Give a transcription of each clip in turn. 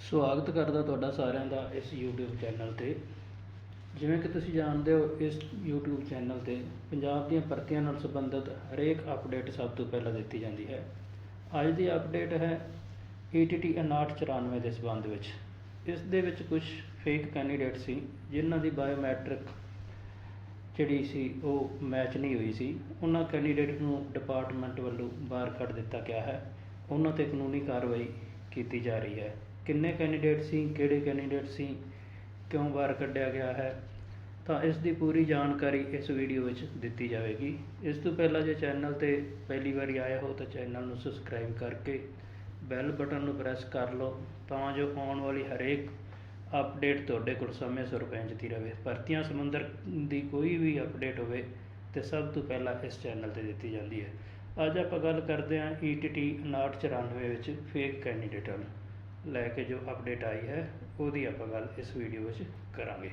ਸਵਾਗਤ ਕਰਦਾ ਤੁਹਾਡਾ ਸਾਰਿਆਂ ਦਾ ਇਸ YouTube ਚੈਨਲ ਤੇ। ਜਿਵੇਂ ਕਿ ਤੁਸੀਂ ਜਾਣਦੇ ਹੋ, ਇਸ YouTube ਚੈਨਲ ਤੇ ਪੰਜਾਬ ਦੀਆਂ ਭਰਤੀਆਂ ਨਾਲ ਸੰਬੰਧਿਤ ਹਰੇਕ ਅਪਡੇਟ ਸਭ ਤੋਂ ਪਹਿਲਾਂ ਦਿੱਤੀ ਜਾਂਦੀ ਹੈ। ਅੱਜ ਦੀ ਅਪਡੇਟ ਹੈ ETT 5994 ਦੇ ਸਬੰਧ ਵਿੱਚ। ਇਸ ਦੇ ਵਿੱਚ ਕੁਝ ਫੇਕ ਕੈਂਡੀਡੇਟ ਸੀ, ਜਿਨ੍ਹਾਂ ਦੀ ਬਾਇਓਮੈਟ੍ਰਿਕ ਜਿਹੜੀ ਸੀ, ਉਹ ਮੈਚ ਨਹੀਂ ਹੋਈ ਸੀ। ਉਹਨਾਂ ਕੈਂਡੀਡੇਟ ਨੂੰ ਡਿਪਾਰਟਮੈਂਟ ਵੱਲੋਂ ਬਾਹਰ ਕੱਢ ਦਿੱਤਾ ਗਿਆ ਹੈ। ਉਹਨਾਂ ਤੇ ਕਾਨੂੰਨੀ ਕਾਰਵਾਈ ਕੀਤੀ ਜਾ ਰਹੀ ਹੈ। ਕਿੰਨੇ ਕੈਂਡੀਡੇਟ ਸੀ, ਕਿਹੜੇ ਕੈਂਡੀਡੇਟ ਸੀ, ਕਿਉਂ ਬਾਹਰ ਕੱਢਿਆ ਗਿਆ ਹੈ, ਤਾਂ ਇਸ ਦੀ ਪੂਰੀ ਜਾਣਕਾਰੀ ਇਸ ਵੀਡੀਓ ਵਿੱਚ ਦਿੱਤੀ ਜਾਵੇਗੀ। ਇਸ ਤੋਂ ਪਹਿਲਾਂ ਜੇ ਚੈਨਲ ਤੇ ਪਹਿਲੀ ਵਾਰੀ ਆਇਆ ਹੋ ਤਾਂ ਚੈਨਲ ਨੂੰ ਸਬਸਕ੍ਰਾਈਬ ਕਰਕੇ ਬੈਲ ਬਟਨ ਨੂੰ ਪ੍ਰੈਸ ਕਰ ਲਓ, ਤਾਂ ਜੋ ਆਉਣ ਵਾਲੀ ਹਰੇਕ ਅਪਡੇਟ ਤੁਹਾਡੇ ਕੋਲ ਸਮੇਂ ਸਿਰ ਪਹੁੰਚਦੀ ਰਹੇ। ਭਰਤੀਆਂ ਸਮੁੰਦਰ ਦੀ ਕੋਈ ਵੀ ਅਪਡੇਟ ਹੋਵੇ ਤੇ ਸਭ ਤੋਂ ਪਹਿਲਾਂ ਇਸ ਚੈਨਲ ਤੇ ਦਿੱਤੀ ਜਾਂਦੀ ਹੈ। ਅੱਜ ਆਪਾਂ ਗੱਲ ਕਰਦੇ ਹਾਂ E ETT 5994 ਵਿੱਚ ਫੇਕ ਕੈਂਡੀਡੇਟਾਂ ਨੂੰ ਲੈ ਕੇ ਜੋ ਅਪਡੇਟ ਆਈ ਹੈ, ਉਹਦੀ ਆਪਾਂ ਗੱਲ ਇਸ ਵੀਡੀਓ ਵਿੱਚ ਕਰਾਂਗੇ।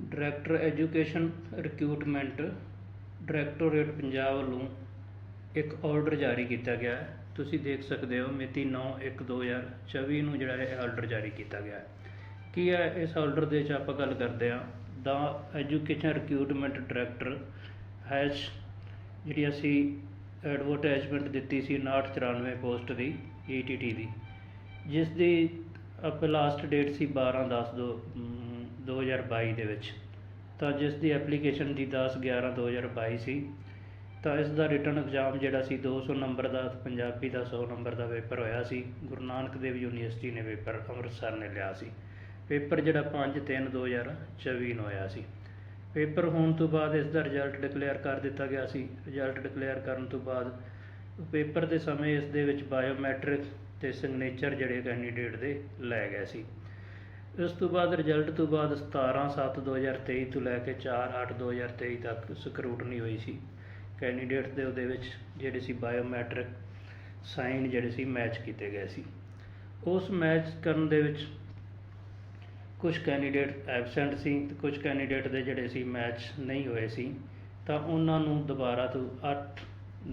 Director education recruitment directorate Punjab ਵੱਲੋਂ ਇੱਕ ਆਰਡਰ ਜਾਰੀ ਕੀਤਾ ਗਿਆ ਹੈ। ਤੁਸੀਂ ਦੇਖ ਸਕਦੇ ਹੋ ਮਿਤੀ 9/1/2024 ਨੂੰ ਜਿਹੜਾ ਇਹ ਆਰਡਰ ਜਾਰੀ ਕੀਤਾ ਗਿਆ ਹੈ। ਕੀ ਹੈ, ਇਸ ਆਰਡਰ ਦੇ ਵਿੱਚ ਆਪਾਂ ਗੱਲ ਕਰਦੇ ਹਾਂ। ਦਾ ਐਜੂਕੇਸ਼ਨ ਰਿਕਰੂਟਮੈਂਟ ਡਾਇਰੈਕਟਰ ਹੈਜ਼ ਜਿਹੜੀ ਅਸੀਂ ਐਡਵਰਟਾਈਜ਼ਮੈਂਟ ਦਿੱਤੀ ਸੀ 5994 ਪੋਸਟ ਦੀ ETT ਦੀ ਜਿਸ ਦੀ। ਆਪਾਂ ਲਾਸਟ ਡੇਟ ਸੀ 12/10 2022 ਦੇ ਵਿੱਚ। ਤਾਂ ਜਿਸ ਦੀ ਐਪਲੀਕੇਸ਼ਨ ਦੀ 10/11/2022 ਸੀ। ਤਾਂ ਇਸ ਦਾ ਰਿਟਰਨ ਐਗਜ਼ਾਮ ਜਿਹੜਾ ਸੀ 200 ਨੰਬਰ ਦਾ ਪੰਜਾਬੀ ਦਾ 100 ਨੰਬਰ ਦਾ ਪੇਪਰ ਹੋਇਆ ਸੀ। ਗੁਰੂ ਨਾਨਕ ਦੇਵ ਯੂਨੀਵਰਸਿਟੀ ਨੇ ਪੇਪਰ ਅੰਮ੍ਰਿਤਸਰ ਨੇ ਲਿਆ ਸੀ। ਪੇਪਰ ਜਿਹੜਾ 5/3/2024 ਨੂੰ ਹੋਇਆ ਸੀ। ਪੇਪਰ ਹੋਣ ਤੋਂ ਬਾਅਦ ਇਸ ਦਾ ਰਿਜ਼ਲਟ ਡਿਕਲੇਅਰ ਕਰ ਦਿੱਤਾ ਗਿਆ ਸੀ। ਰਿਜ਼ਲਟ ਡਿਕਲੇਅਰ ਕਰਨ ਤੋਂ ਬਾਅਦ ਪੇਪਰ ਦੇ ਸਮੇਂ ਇਸ ਦੇ ਵਿੱਚ ਬਾਇਓਮੈਟ੍ਰਿਕ ਤੇ ਸਿਗਨੇਚਰ ਜਿਹੜੇ ਕੈਂਡੀਡੇਟ ਦੇ ਲੈ ਗਏ ਸੀ। ਇਸ ਤੋਂ ਬਾਅਦ ਰਿਜ਼ਲਟ ਤੋਂ ਬਾਅਦ 17/7/2023 ਤੋਂ ਲੈ ਕੇ 4/8/2023 ਤੱਕ ਸਕਰੂਟਨੀ ਹੋਈ ਸੀ। ਕੈਂਡੀਡੇਟ ਦੇ ਉਹਦੇ ਵਿੱਚ ਜਿਹੜੇ ਸੀ ਬਾਇਓਮੈਟ੍ਰਿਕ ਸਾਈਨ ਜਿਹੜੇ ਸੀ ਮੈਚ ਕੀਤੇ ਗਏ ਸੀ। ਉਸ ਮੈਚ ਕਰਨ ਦੇ ਵਿੱਚ ਕੁਝ ਕੈਂਡੀਡੇਟ ਐਬਸੈਂਟ ਸੀ ਤੇ ਕੁਝ ਕੈਂਡੀਡੇਟ ਦੇ ਜਿਹੜੇ ਸੀ ਮੈਚ ਨਹੀਂ ਹੋਏ ਸੀ, ਤਾਂ ਉਹਨਾਂ ਨੂੰ ਦੁਬਾਰਾ ਤੋਂ 8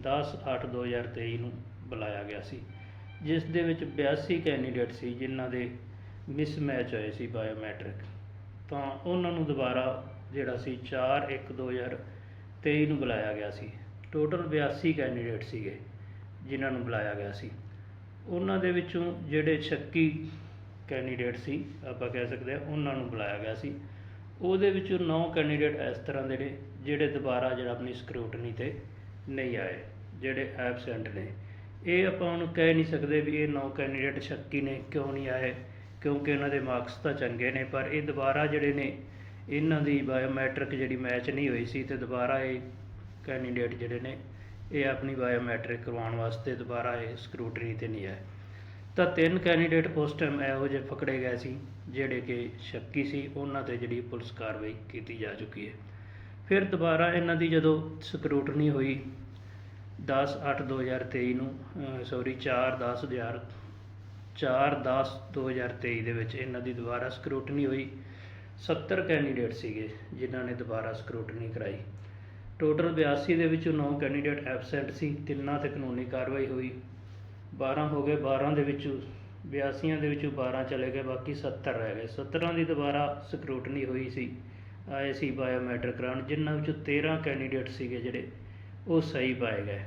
10 8 2023 ਨੂੰ ਬੁਲਾਇਆ ਗਿਆ ਸੀ, ਜਿਸ ਦੇ ਵਿੱਚ 82 ਕੈਂਡੀਡੇਟ ਸੀ ਜਿਨ੍ਹਾਂ ਦੇ ਮਿਸਮੈਚ ਹੋਏ ਸੀ ਬਾਇਓਮੈਟ੍ਰਿਕ। ਤਾਂ ਉਹਨਾਂ ਨੂੰ ਦੁਬਾਰਾ ਜਿਹੜਾ ਸੀ 4 1 2023 ਨੂੰ ਬੁਲਾਇਆ ਗਿਆ ਸੀ। ਟੋਟਲ 82 ਕੈਂਡੀਡੇਟ ਸੀਗੇ ਜਿਨ੍ਹਾਂ ਨੂੰ ਬੁਲਾਇਆ ਗਿਆ ਸੀ। ਉਹਨਾਂ ਦੇ ਵਿੱਚੋਂ ਜਿਹੜੇ 26 ਕੈਂਡੀਡੇਟ ਸੀ, ਆਪਾਂ ਕਹਿ ਸਕਦੇ ਹਾਂ, ਉਹਨਾਂ ਨੂੰ ਬੁਲਾਇਆ ਗਿਆ ਸੀ। ਉਹਦੇ ਵਿੱਚੋਂ 9 ਕੈਂਡੀਡੇਟ ਇਸ ਤਰ੍ਹਾਂ ਦੇ ਨੇ, ਜਿਹੜੇ ਦੁਬਾਰਾ ਜਿਹੜਾ ਆਪਣੀ ਸਕਰੂਟਨੀ ਤੇ ਨਹੀਂ ਆਏ, ਜਿਹੜੇ ਐਬਸੈਂਟ ਨੇ। ਇਹ ਆਪਾਂ ਹੁਣ ਕਹਿ ਨਹੀਂ ਸਕਦੇ ਵੀ ਇਹ ਨੌ ਕੈਂਡੀਡੇਟ ਸ਼ੱਕੀ ਨੇ, ਕਿਉਂ ਨਹੀਂ ਆਏ? ਕਿਉਂਕਿ ਇਹਨਾਂ ਦੇ ਮਾਰਕਸ ਤਾਂ ਚੰਗੇ ਨੇ, ਪਰ ਇਹ ਦੁਬਾਰਾ ਜਿਹੜੇ ਨੇ, ਇਹਨਾਂ ਦੀ ਬਾਇਓਮੈਟ੍ਰਿਕ ਜਿਹੜੀ ਮੈਚ ਨਹੀਂ ਹੋਈ ਸੀ ਤੇ ਦੁਬਾਰਾ ਇਹ ਕੈਂਡੀਡੇਟ ਜਿਹੜੇ ਨੇ, ਇਹ ਆਪਣੀ ਬਾਇਓਮੈਟ੍ਰਿਕ ਕਰਵਾਉਣ ਵਾਸਤੇ ਦੁਬਾਰਾ ਇਹ ਸਕਰੂਟਰੀ ਤੇ ਨਹੀਂ ਆਏ। ਤਾਂ ਤਿੰਨ ਕੈਂਡੀਡੇਟ ਉਸ ਟਾਈਮ ਇਹੋ ਜਿਹੇ ਫਕੜੇ ਗਏ ਸੀ, ਜਿਹੜੇ ਕਿ ਸ਼ੱਕੀ ਸੀ, ਉਹਨਾਂ ਤੇ ਜਿਹੜੀ ਪੁਲਿਸ ਕਾਰਵਾਈ ਕੀਤੀ ਜਾ ਚੁੱਕੀ ਹੈ। ਫਿਰ ਦੁਬਾਰਾ ਇਹਨਾਂ ਦੀ ਜਦੋਂ ਸਕਰੂਟਨੀ ਹੋਈ 10 8 2023 ਨੂੰ ਸੌਰੀ 4 10 2000 4 10 2023 ਦੇ ਵਿੱਚ ਇਹਨਾਂ ਦੀ ਦੁਬਾਰਾ ਸਕਰੂਟਨੀ ਹੋਈ। 70 ਕੈਂਡੀਡੇਟ ਸੀਗੇ ਜਿਨ੍ਹਾਂ ਨੇ ਦੁਬਾਰਾ ਸਕਰੂਟਨੀ ਕਰਾਈ। ਟੋਟਲ 82 ਦੇ ਵਿੱਚੋਂ 9 ਕੈਂਡੀਡੇਟ ਐਬਸੈਂਟ ਸੀ, ਤਿੰਨਾਂ ਤੇ ਕਾਨੂੰਨੀ ਕਾਰਵਾਈ ਹੋਈ। 12 ਹੋ ਗਏ 12 ਦੇ ਵਿੱਚੋਂ 82 ਦੇ ਵਿੱਚੋਂ 12 ਚਲੇ ਗਏ, ਬਾਕੀ 70 ਰਹਿ ਗਏ। 17 ਦੀ ਦੁਬਾਰਾ ਸਕਰੂਟਨੀ ਹੋਈ ਸੀ। ਆਏ ਸੀ ਬਾਇਓਮੈਟ੍ਰਿਕ ਕਰਾਉਣ, ਜਿਨ੍ਹਾਂ ਵਿੱਚੋਂ 13 ਕੈਂਡੀਡੇਟ ਸੀਗੇ ਜਿਹੜੇ, ਉਹ ਸਹੀ ਪਾਏ ਗਏ।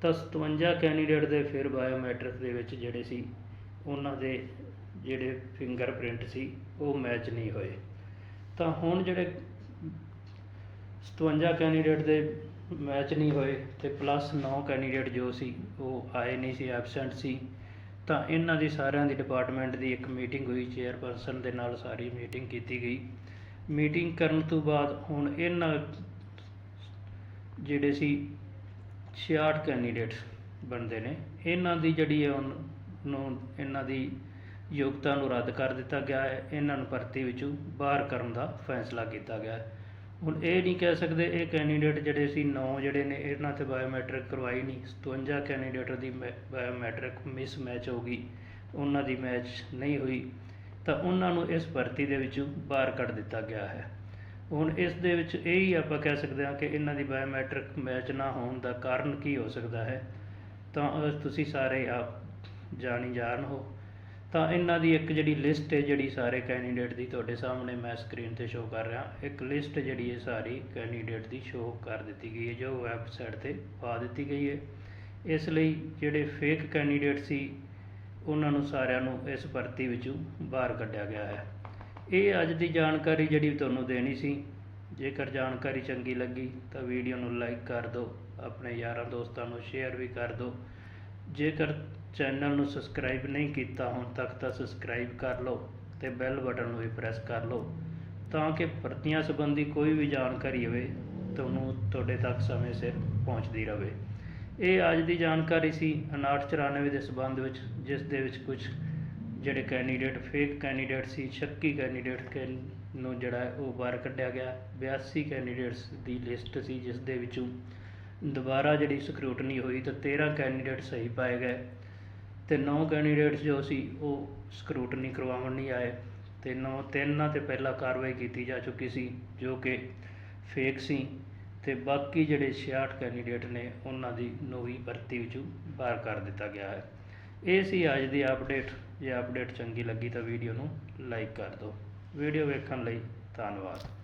ਤਾਂ 57 ਕੈਂਡੀਡੇਟ ਦੇ ਫਿਰ ਬਾਇਓਮੈਟ੍ਰਿਕ ਦੇ ਵਿੱਚ ਜਿਹੜੇ ਸੀ, ਉਹਨਾਂ ਦੇ ਜਿਹੜੇ ਫਿੰਗਰਪ੍ਰਿੰਟ ਸੀ, ਉਹ ਮੈਚ ਨਹੀਂ ਹੋਏ। ਤਾਂ ਹੁਣ ਜਿਹੜੇ 57 ਕੈਂਡੀਡੇਟ ਦੇ ਮੈਚ ਨਹੀਂ ਹੋਏ ਤੇ ਪਲੱਸ 9 ਕੈਂਡੀਡੇਟ ਜੋ ਸੀ, ਉਹ ਆਏ ਨਹੀਂ ਸੀ ਐਬਸੈਂਟ ਸੀ। ਤਾਂ ਇਹਨਾਂ ਦੀ ਸਾਰਿਆਂ ਦੀ ਡਿਪਾਰਟਮੈਂਟ ਦੀ ਇੱਕ ਮੀਟਿੰਗ ਹੋਈ ਚੇਅਰਪਰਸਨ ਦੇ ਨਾਲ ਸਾਰੀ ਮੀਟਿੰਗ ਕੀਤੀ ਗਈ। ਮੀਟਿੰਗ ਕਰਨ ਤੋਂ ਬਾਅਦ ਹੁਣ ਇਹਨਾਂ ਜਿਹੜੇ ਸੀ 66 ਕੈਂਡੀਡੇਟਸ ਬਣਦੇ ਨੇ, ਇਹਨਾਂ ਦੀ ਜਿਹੜੀ ਹੈ ਹੁਣ ਨੂੰ ਇਹਨਾਂ ਦੀ ਯੋਗਤਾ ਨੂੰ ਰੱਦ ਕਰ ਦਿੱਤਾ ਗਿਆ ਹੈ, ਇਹਨਾਂ ਨੂੰ ਭਰਤੀ ਵਿੱਚੋਂ ਬਾਹਰ ਕਰਨ ਦਾ ਫੈਸਲਾ ਕੀਤਾ ਗਿਆ ਹੈ। ਹੁਣ ਇਹ ਨਹੀਂ ਕਹਿ ਸਕਦੇ ਇਹ ਕੈਂਡੀਡੇਟ ਜਿਹੜੇ ਸੀ 9 ਜਿਹੜੇ ਨੇ, ਇਹਨਾਂ ਤੇ ਬਾਇਓਮੈਟ੍ਰਿਕ ਕਰਵਾਈ ਨਹੀਂ 57 ਕੈਂਡੀਡੇਟਾਂ ਦੀ ਬਾਇਓਮੈਟ੍ਰਿਕ ਮਿਸ ਮੈਚ ਹੋ ਗਈ, ਉਹਨਾਂ ਦੀ ਮੈਚ ਨਹੀਂ ਹੋਈ। ਤਾਂ ਉਹਨਾਂ ਨੂੰ ਇਸ ਭਰਤੀ ਦੇ ਵਿੱਚੋਂ ਬਾਹਰ ਕੱਢ ਦਿੱਤਾ ਗਿਆ ਹੈ। ਹੁਣ ਇਸ ਦੇ ਵਿੱਚ ਇਹ ਹੀ ਆਪਾਂ ਕਹਿ ਸਕਦੇ ਹਾਂ ਕਿ ਇਹਨਾਂ ਦੀ ਬਾਇਓਮੈਟ੍ਰਿਕ ਮੈਚ ਨਾ ਹੋਣ ਦਾ ਕਾਰਨ ਕੀ ਹੋ ਸਕਦਾ ਹੈ। ਤਾਂ ਤੁਸੀਂ ਸਾਰੇ ਆਪ ਜਾਣੀ ਜਾਣ ਹੋ। ਤਾਂ ਇਹਨਾਂ ਦੀ ਇੱਕ ਜਿਹੜੀ ਲਿਸਟ ਹੈ, ਜਿਹੜੀ ਸਾਰੇ ਕੈਂਡੀਡੇਟ ਦੀ ਤੁਹਾਡੇ ਸਾਹਮਣੇ ਮੈਂ ਸਕਰੀਨ ਤੇ ਸ਼ੋਅ ਕਰ ਰਿਹਾ, ਇੱਕ ਲਿਸਟ ਜਿਹੜੀ ਹੈ ਸਾਰੀ ਕੈਂਡੀਡੇਟ ਦੀ ਸ਼ੋਅ ਕਰ ਦਿੱਤੀ ਗਈ ਹੈ, ਜੋ ਵੈਬਸਾਈਟ ਤੇ ਪਾ ਦਿੱਤੀ ਗਈ ਹੈ। ਇਸ ਲਈ ਜਿਹੜੇ ਫੇਕ ਕੈਂਡੀਡੇਟ ਸੀ ਉਹਨਾਂ ਨੂੰ ਸਾਰਿਆਂ ਨੂੰ ਇਸ ਭਰਤੀ ਵਿੱਚੋਂ ਬਾਹਰ ਕੱਢਿਆ ਗਿਆ ਹੈ। ਇਹ ਅੱਜ ਦੀ ਜਾਣਕਾਰੀ ਜਿਹੜੀ ਤੁਹਾਨੂੰ ਦੇਣੀ ਸੀ। ਜੇਕਰ ਜਾਣਕਾਰੀ ਚੰਗੀ ਲੱਗੀ ਤਾਂ ਵੀਡੀਓ ਨੂੰ ਲਾਈਕ ਕਰ ਦਿਓ, ਆਪਣੇ ਯਾਰਾਂ ਦੋਸਤਾਂ ਨੂੰ ਸ਼ੇਅਰ ਵੀ ਕਰ ਦਿਓ। ਜੇਕਰ ਚੈਨਲ ਨੂੰ ਸਬਸਕ੍ਰਾਈਬ ਨਹੀਂ ਕੀਤਾ ਹੁਣ ਤੱਕ ਤਾਂ ਸਬਸਕ੍ਰਾਈਬ ਕਰ ਲਓ ਤੇ ਬੈਲ ਬਟਨ ਨੂੰ ਵੀ ਪ੍ਰੈਸ ਕਰ ਲਓ ਤਾਂ ਕਿ ਭਰਤੀਆਂ ਸੰਬੰਧੀ ਕੋਈ ਵੀ ਜਾਣਕਾਰੀ ਹੋਵੇ, ਤੁਹਾਨੂੰ ਤੁਹਾਡੇ ਤੱਕ ਸਮੇਂ ਸਿਰ ਪਹੁੰਚਦੀ ਰਹੇ। ਇਹ ਅੱਜ ਦੀ ਜਾਣਕਾਰੀ ਸੀ 5994 ਦੇ ਸਬੰਧ ਵਿੱਚ, ਜਿਸ ਦੇ ਵਿੱਚ ਕੁਝ ਜਿਹੜੇ ਕੈਂਡੀਡੇਟ ਫੇਕ ਕੈਂਡੀਡੇਟ ਸੀ, ਸ਼ੱਕੀ ਕੈਂਡੀਡੇਟ ਕਿ ਨੂੰ ਜਿਹੜਾ ਉਹ ਬਾਹਰ ਕੱਢਿਆ ਗਿਆ। 82 ਕੈਂਡੀਡੇਟਸ ਦੀ ਲਿਸਟ ਸੀ, ਜਿਸ ਦੇ ਵਿੱਚੋਂ ਦੁਬਾਰਾ ਜਿਹੜੀ ਸਕਰੂਟਨੀ ਹੋਈ ਤਾਂ 13 ਕੈਂਡੀਡੇਟ ਸਹੀ ਪਾਏ ਗਏ ਤੇ 9 ਕੈਂਡੀਡੇਟਸ ਜੋ ਸੀ ਉਹ ਸਕਰੂਟਨੀ ਕਰਵਾਉਣ ਨਹੀਂ ਆਏ ਤੇ 9 ਤਿੰਨਾਂ ਤੇ ਪਹਿਲਾਂ ਕਾਰਵਾਈ ਕੀਤੀ ਜਾ ਚੁੱਕੀ ਸੀ, ਜੋ ਕਿ ਫੇਕ ਸੀ। ਤੇ ਬਾਕੀ ਜਿਹੜੇ 66 ਕੈਂਡੀਡੇਟ ਨੇ, ਉਹਨਾਂ ਦੀ ਨਵੀਂ ਭਰਤੀ ਵਿੱਚੋਂ ਬਾਹਰ ਕਰ ਦਿੱਤਾ ਗਿਆ ਹੈ। ਇਹ ਸੀ ਅੱਜ ਦੀ ਅਪਡੇਟ ਜੇ ਅਪਡੇਟ ਚੰਗੀ ਲੱਗੀ ਤਾਂ ਵੀਡੀਓ ਨੂੰ ਲਾਈਕ ਕਰ ਦਿਓ। ਵੀਡੀਓ ਵੇਖਣ ਲਈ ਧੰਨਵਾਦ।